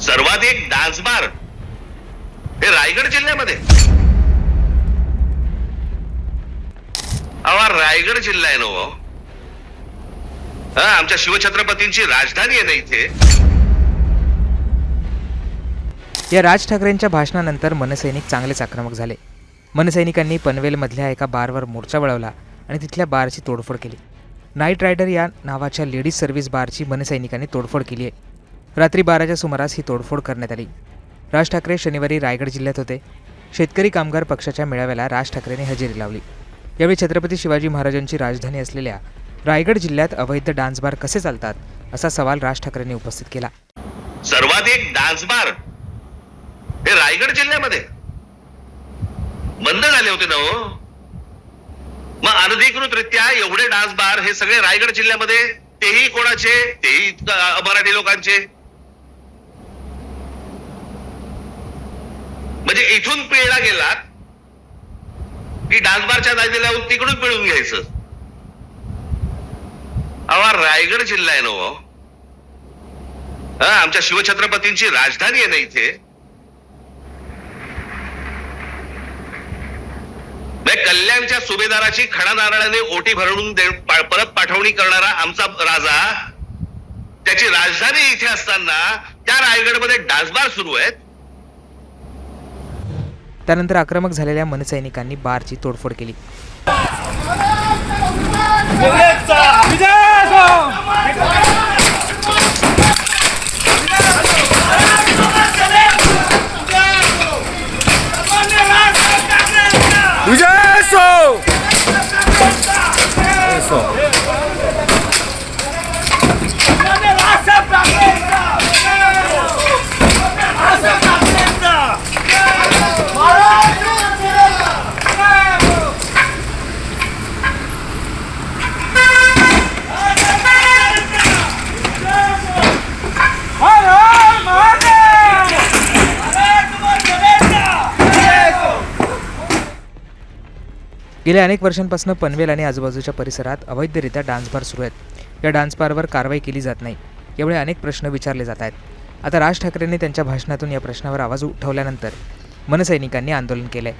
सर्वाधिक dance bar हे रायगड जिल्ह्यामध्ये. अहो रायगड जिल्हा आहे ना हो. हा आमच्या शिवछत्रपतींची राजधानी आहे ना इथे. या राज ठाकरेंच्या भाषणानंतर मनसैनिक चांगलेच आक्रमक झाले. मनसैनिकांनी पनवेलमधल्या एका बारवर मोर्चा वळवला आणि तिथल्या बारची तोडफोड केली. नाईट रायडर या नावाच्या लेडीज सर्व्हिस बारची मनसैनिकांनी तोडफोड केली आहे. रात्री बाराच्या सुमारास ही तोडफोड करण्यात आली. राज ठाकरे शनिवारी रायगड जिल्ह्यात होते. शेतकरी कामगार पक्षाच्या मेळाव्याला राज ठाकरेंनी हजेरी लावली. यावेळी छत्रपती शिवाजी महाराजांची राजधानी असलेल्या रायगड जिल्ह्यात अवैध डान्स बार कसे चालतात असा सवाल राज ठाकरेंनी उपस्थित केला. सर्वाधिक डान्स बार हे रायगड जिल्ह्यामध्ये. बंद झाले होते ना हो. मग अनधिकृतरित्या एवढे डान्स बार हे सगळे रायगड जिल्ह्यामध्ये तेही कोणाचे तेही मराठी लोकांचे. म्हणजे इथून पिळला गेलात की डासबारच्या बारच्या तिकडून पिळून घ्यायचं. अहो रायगड जिल्हा आहे ना हो. हा आमच्या शिवछत्रपतींची राजधानी आहे ना इथे. म्हणजे कल्याणच्या सुभेदाराची खडा नारळाने ओटी भरून दे- परत पाठवणी करणारा आमचा राजा त्याची राजधानी इथे असताना त्या रायगडमध्ये डासबार सुरू आहेत. त्यानंतर आक्रमक झालेल्या मनसैनिकांनी बारची तोडफोड केली. विजय गेल्या अनेक वर्षांपासून पनवेल आणि आजूबाजूच्या परिसरात अवैधरित्या डान्स बार सुरू आहेत. या डान्स बारवर कारवाई केली जात नाही एवढे अनेक प्रश्न विचारले जात आहेत. आता राज ठाकरेंनी त्यांच्या भाषणातून या प्रश्नावर आवाज उठवल्यानंतर मनसैनिकांनी आंदोलन केलंय.